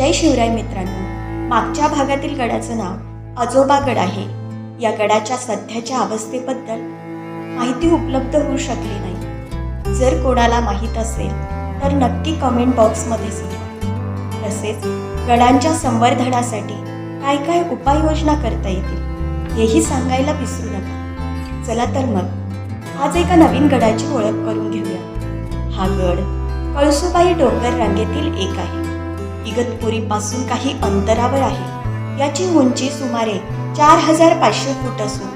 जय शिवराय मित्रांनो. मागच्या भागातील गडाचं नाव आजोबा गड आहे. या गडाच्या सध्याच्या अवस्थेबद्दल माहिती उपलब्ध होऊ शकली नाही. जर कोणाला माहीत असेल तर नक्की कमेंट बॉक्समध्ये सांगा. तसेच गडांच्या संवर्धनासाठी काय काय उपाययोजना करता येतील हेही सांगायला विसरू नका. चला तर मग आज एका नवीन गडाची ओळख करून घेऊया. हा गड कळसुबाई डोंगर रांगेतील एक आहे. इगतपुरीपासून काही अंतरावर आहे. याची उंची सुमारे चार हजार पाचशे फूट असून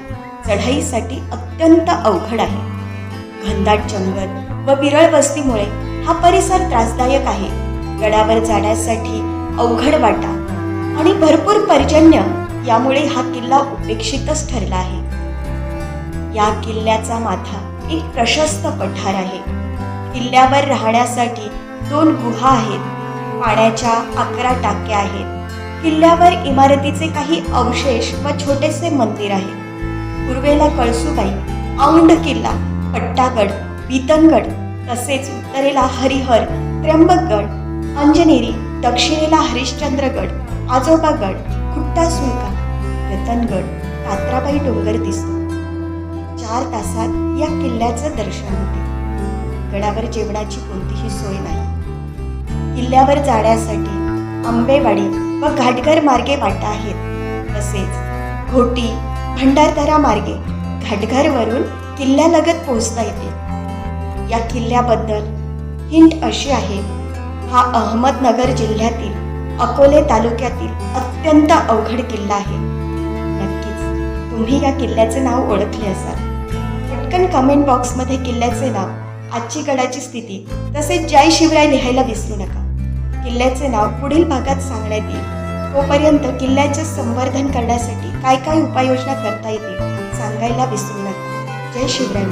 चढाईसाठी अत्यंत अवघड आहे. घनदाट जंगल व विरळ वस्तीमुळे हा परिसर त्रासदायक आहे. गडावर जाण्यासाठी अवघड वाटा आणि भरपूर पर्जन्य यामुळे हा किल्ला उपेक्षितच ठरला आहे. या किल्ल्याचा माथा एक प्रशस्त पठार आहे. किल्ल्यावर राहण्यासाठी दोन गुहा आहेत. पाण्याच्या अकरा टाक्या आहेत. किल्ल्यावर इमारतीचे काही अवशेष व छोटेसे मंदिर आहे. पूर्वेला कळसुबाई औंड किल्ला पट्टागड बीतनगड तसेच उत्तरेला हरिहर त्र्यंबकगड अंजनेरी दक्षिणेला हरिश्चंद्रगड आजोबागड खुट्टा सुलका रतनगड कात्राबाई डोंगर दिसतो. चार तासात या किल्ल्याचं दर्शन होते. गडावर जेवणाची कोणतीही सोय नाही. किल्ल्यावर जाण्यासाठी आंबेवाडी व घाटघर मार्गे वाटा आहेत. तसेच घोटी भंडारदरा मार्गे घाटघरवरून किल्ल्यालगत पोहोचता येते. या किल्ल्याबद्दल हिंट अशी आहे हा अहमदनगर जिल्ह्यातील अकोले तालुक्यातील अत्यंत अवघड किल्ला आहे. नक्कीच तुम्ही या किल्ल्याचे नाव ओळखले असाल. पटकन कमेंट बॉक्समध्ये किल्ल्याचे नाव आजची गडाची स्थिती तसेच जय शिवराय लिहायला विसरू नका. किल्ल्याचे नाव पुढील भागात सांगण्यात येईल. तोपर्यंत किल्ल्याचे संवर्धन करण्यासाठी काय काय उपाययोजना करता येतील सांगायला विसरू नका. जय शिवराय